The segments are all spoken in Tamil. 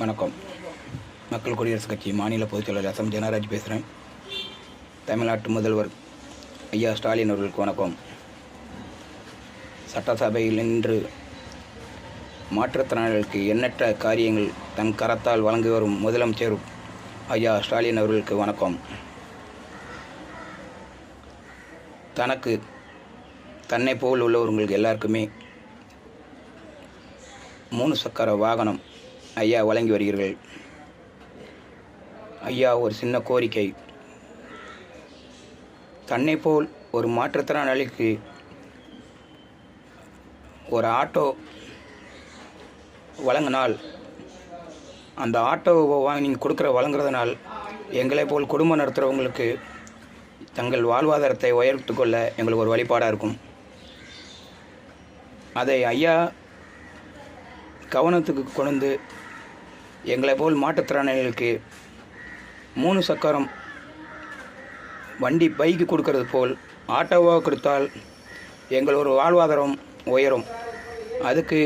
வணக்கம். மக்கள் குடியரசுக் கட்சி மாநில பொதுச் செயலர் எஸ் எம் ஜனராஜ் பேசுகிறேன் தமிழ்நாட்டு முதல்வர் ஐயா ஸ்டாலின் அவர்களுக்கு வணக்கம். சட்டசபையில் இன்று மாற்றுத்திறனாளிகளுக்கு எண்ணற்ற காரியங்கள் தன் கரத்தால் வழங்கி வரும் முதலமைச்சர் ஐயா ஸ்டாலின் அவர்களுக்கு வணக்கம். தனக்கு தன்னை போல் உள்ளவர்களுக்கு எல்லாருக்குமே மூணு சக்கர வாகனம் ஐயா வழங்கி வருகிறீர்கள். ஐயா ஒரு சின்ன கோரிக்கை. தன்னை போல் ஒரு மாற்றுத்திறனாளிக்கு ஒரு ஆட்டோ வழங்கினால் அந்த ஆட்டோவை வாங்கி நீங்கள் கொடுக்குற வழங்குறதுனால் எங்களை போல் குடும்பம் நடத்துகிறவங்களுக்கு தங்கள் வாழ்வாதாரத்தை உயர்த்து கொள்ள எங்களுக்கு ஒரு வழிபாடாக இருக்கும். அதை ஐயா கவனத்துக்கு கொண்டு எங்களை போல் மாற்றுத்திறனாளிகளுக்கு மூணு சக்கரம் வண்டி பைக்கு கொடுக்கறது போல் ஆட்டோவாக கொடுத்தால் எங்கள் ஒரு வாழ்வாதாரம் உயரும். அதுக்கு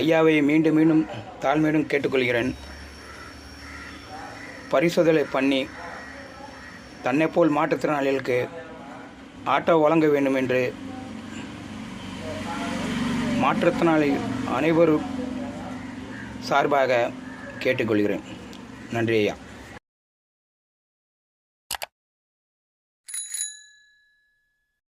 ஐயாவை மீண்டும் மீண்டும் தாழ்மையிடும் கேட்டுக்கொள்கிறேன். பரிசோதனை பண்ணி தன்னை போல் மாற்றுத்திறனாளிகளுக்கு ஆட்டோ வழங்க வேண்டும் என்று மாற்றுத்திறனாளி அனைவரும் சார்பாக கேட்டுக்கொள்கிறேன். நன்றி ஐயா.